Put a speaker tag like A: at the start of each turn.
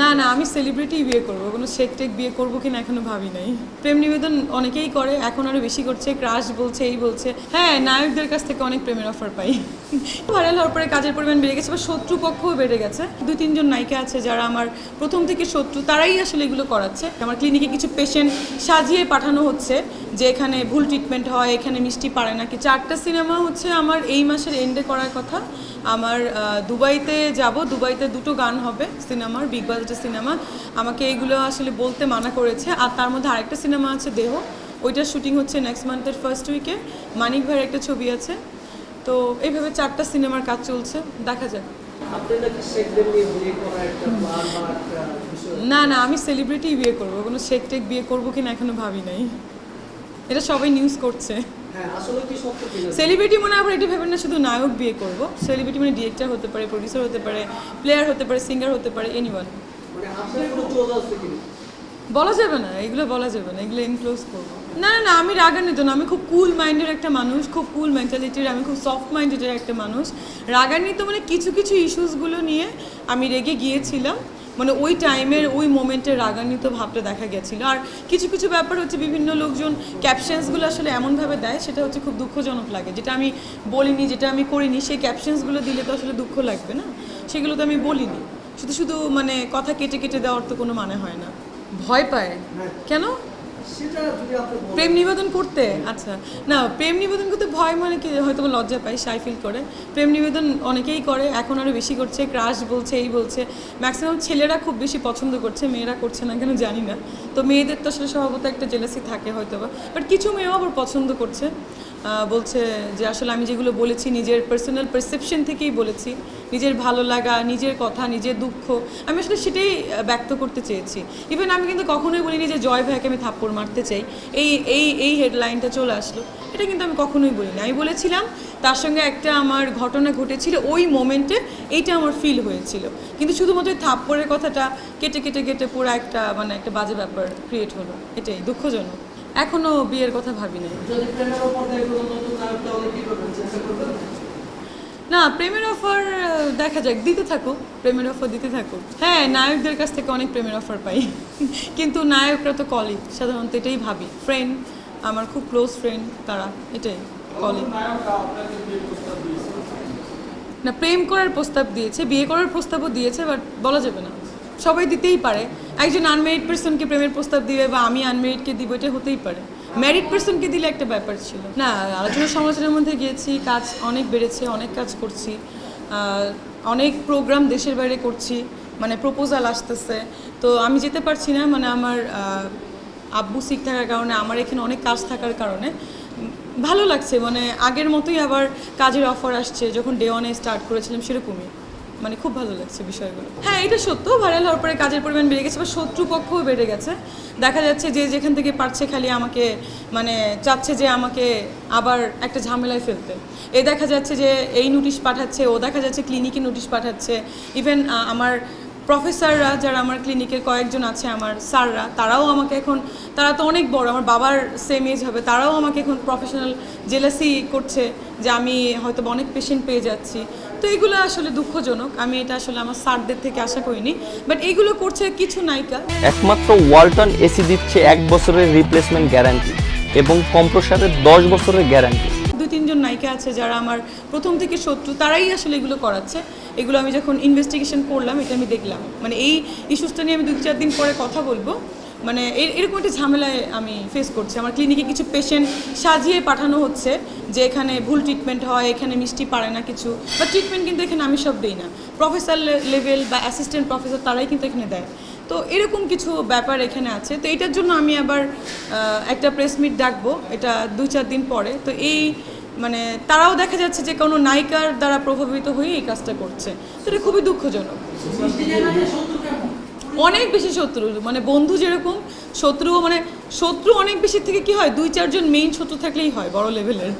A: না না, আমি সেলিব্রিটি বিয়ে করব। কোনো শেক টেক বিয়ে করব কিনা এখনও ভাবি নাই। প্রেম নিবেদন অনেকেই করে, এখন আরও বেশি করছে ক্রাশ বলছে, এই বলছে। হ্যাঁ নায়কদের কাছ থেকে অনেক প্রেমের অফার পাই। ভাইরাল হওয়ার পরে কাজের পরিমাণ বেড়ে গেছে বা শত্রুপক্ষও বেড়ে গেছে। দুই তিনজন নায়িকা আছে যারা আমার প্রথম থেকে শত্রু, তারাই আসলে এগুলো করাচ্ছে। আমার ক্লিনিকে কিছু পেশেন্ট সাজিয়ে পাঠানো হচ্ছে, যে এখানে ভুল ট্রিটমেন্ট হয়, এখানে মিষ্টি পারে নাকি। চারটা সিনেমা হচ্ছে আমার এই মাসের এন্ডে করার কথা। আমার দুবাইতে যাব, দুবাইতে দুটো গান হবে সিনেমার বিগ বাজেটের সিনেমা। আমাকে এইগুলো আসলে বলতে মানা করেছে। আর তার মধ্যে আরেকটা সিনেমা আছে দেহ। ওইটার শুটিং হচ্ছে নেক্সট মান্থের ফার্স্ট উইকে মানিক ভাইয়ের একটা ছবি আছে। তো এইভাবে চারটা সিনেমার কাজ চলছে। দেখা যাক।
B: একটা একটা
A: না না আমি সেলিব্রিটি বিয়ে করব। কোনো শেক টেক বিয়ে করব কিনা এখনও ভাবি নাই। এটা সবাই নিউজ করছে।
B: হ্যাঁ
A: সেলিব্রিটি মানে আবার এটা ভেবেন না শুধু নায়ক বিয়ে করব। সেলিব্রিটি মানে ডিরেক্টর হতে পারে প্রডিউসার হতে পারে প্লেয়ার হতে পারে সিঙ্গার হতে পারে এনিওয়ান
B: মানে
A: বলা যাবে না, এগুলো বলা যাবে না, এগুলো ইনক্লোজ করব। না না আমি রাগান্বিত না, আমি খুব কুল মাইন্ডের একটা মানুষ, খুব কুল মেন্টালিটির আমি খুব সফট মাইন্ডের একটা মানুষ। রাগান্বিত মানে কিছু কিছু ইস্যুসগুলো নিয়ে আমি রেগে গিয়েছিলাম। মানে ওই টাইমের ওই মোমেন্টের রাগান্বিত ভাবটা দেখা গেছিল। আর কিছু কিছু ব্যাপার হচ্ছে বিভিন্ন লোকজন ক্যাপশনসগুলো আসলে এমনভাবে দেয়, সেটা হচ্ছে খুব দুঃখজনক লাগে। যেটা আমি বলিনি, যেটা আমি করিনি, সেই ক্যাপশনসগুলো দিলে তো আসলে দুঃখ লাগবে না। সেগুলো তো আমি বলিনি। শুধু শুধু মানে কথা কেটে কেটে দেওয়ার তো কোনো মানে হয় না। ভয় পায়? কেন? প্রেম নিবেদন করতে? আচ্ছা। না প্রেম নিবেদন করতে ভয় মানে কি? হয়তো লজ্জা পায় সাই ফিল করে। প্রেম নিবেদন অনেকেই করে এখন আরও বেশি করছে ক্রাশ বলছে এই বলছে। ম্যাক্সিমাম ছেলেরা খুব বেশি পছন্দ করছে মেয়েরা করছে না কেন জানি না। তো মেয়েদের তো আসলে স্বভাবত একটা জেলাসি থাকে হয়তো বা বাট কিছু মেয়েও আবার পছন্দ করছে। বলছে যে আসলে আমি যেগুলো বলেছি নিজের পার্সোনাল পারসেপশন থেকেই বলেছি। নিজের ভালো লাগা, নিজের কথা, নিজের দুঃখ, আমি আসলে সেটাই ব্যক্ত করতে চেয়েছি। ইভেন আমি কিন্তু কখনোই বলিনি যে জয় ভাইকে আমি থাপ্পড় মারতে চাই। এই এই এই হেডলাইনটা চলে আসলো। এটা কিন্তু আমি কখনোই বলিনি। আমি বলেছিলাম, তার সঙ্গে একটা আমার ঘটনা ঘটেছিল ওই মোমেন্টে এইটা আমার ফিল হয়েছিল। কিন্তু শুধুমাত্র থাপ্পড়ের কথাটা কেটে কেটে কেটে পুরো একটা মানে একটা বাজে ব্যাপার ক্রিয়েট হলো। এটাই, দুঃখজনক। এখনও বিয়ের কথা ভাবি নাই না প্রেমের অফার দেখা যাক দিতে থাকুক প্রেমের অফার দিতে থাকুক। হ্যাঁ নায়কদের কাছ থেকে অনেক প্রেমের অফার পাই। কিন্তু নায়করা তো কলিগ সাধারণত এটাই ভাবি। ফ্রেন্ড আমার খুব ক্লোজ ফ্রেন্ড তারা এটাই কলিগ না প্রেম করার প্রস্তাব দিয়েছে বিয়ে করার প্রস্তাবও দিয়েছে বাট বলা যাবে না। সবাই দিতেই পারে। একজন আনমেরিড পার্সনকে প্রেমের প্রস্তাব দিবে বা আমি আনমেরিডকে দিব, এটা হতেই পারে। ম্যারিড পার্সনকে দিলে একটা ব্যাপার ছিল। না, আলোচনা সমালোচনার মধ্যে গিয়েছি, কাজ অনেক বেড়েছে, অনেক কাজ করছি অনেক প্রোগ্রাম দেশের বাইরে করছি মানে প্রপোজাল আসতেছে। তো আমি যেতে পারছি না মানে আমার আব্বু সিক থাকার কারণে, আমার এখানে অনেক কাজ থাকার কারণে। ভালো লাগছে মানে আগের মতোই আবার কাজের অফার আসছে, যখন ডে ওয়ানে স্টার্ট করেছিলাম, সেরকমই। মানে খুব ভালো লাগছে বিষয়গুলো। হ্যাঁ এটা সত্য ভাইরাল হওয়ার পরে কাজের পরিমাণ বেড়ে গেছে বা শত্রুপক্ষও বেড়ে গেছে। দেখা যাচ্ছে যে যেখান থেকে পারছে খালি আমাকে মানে চাচ্ছে যে আমাকে আবার একটা ঝামেলায় ফেলতে। এ দেখা যাচ্ছে যে এই নোটিশ পাঠাচ্ছে, ও দেখা যাচ্ছে ক্লিনিকে নোটিশ পাঠাচ্ছে। ইভেন আমার প্রফেসররা যারা আমার ক্লিনিকের কয়েকজন আছে, আমার স্যাররা তারাও আমাকে এখন, তারা তো অনেক বড়, আমার বাবার সেম এজ হবে, তারাও আমাকে এখন প্রফেশনাল জেলাসি করছে যে আমি হয়তো অনেক পেশেন্ট পেয়ে যাচ্ছি। তো এগুলো আসলে দুঃখজনক। আমি এটা আসলে আমার স্যারদের থেকে আশা করিনি। বাট এগুলো করছে কিছু নায়িকা।
C: একমাত্র ওয়ালটন এসি দিচ্ছে এক বছরের রিপ্লেসমেন্ট গ্যারান্টি এবং কম্প্রসারের দশ বছরের গ্যারান্টি
A: দুই তিনজন নায়িকা আছে যারা আমার প্রথম থেকে শত্রু তারাই আসলে এগুলো করাচ্ছে। এগুলো আমি যখন ইনভেস্টিগেশন করলাম এটা আমি দেখলাম। মানে এই ইস্যুসটা নিয়ে আমি দুই চার দিন পরে কথা বলব। মানে এর- এরকম একটা ঝামেলায় আমি ফেস করছি। আমার ক্লিনিকে কিছু পেশেন্ট সাজিয়ে পাঠানো হচ্ছে যে এখানে ভুল ট্রিটমেন্ট হয়, এখানে মিষ্টি পারে না কিছু। বা ট্রিটমেন্ট কিন্তু এখানে আমি সব দিই না। প্রফেসর লেভেল বা অ্যাসিস্ট্যান্ট প্রফেসর তারাই কিন্তু এখানে দেয়। তো এরকম কিছু ব্যাপার এখানে আছে। তো এটার জন্য আমি আবার একটা প্রেস মিট ডাকবো। এটা দুই চার দিন পরে। তো এই মানে তারাও দেখা যাচ্ছে যে কোনো নায়িকার দ্বারা প্রভাবিত হয়ে এই কাজটা করছে। তো এটা খুবই দুঃখজনক। অনেক বেশি শত্রু মানে বন্ধু যেরকম শত্রু মানে শত্রু অনেক বেশি থেকে কি হয়, দুই চারজন মেইন শত্রু থাকলেই হয়, বড় লেভেলের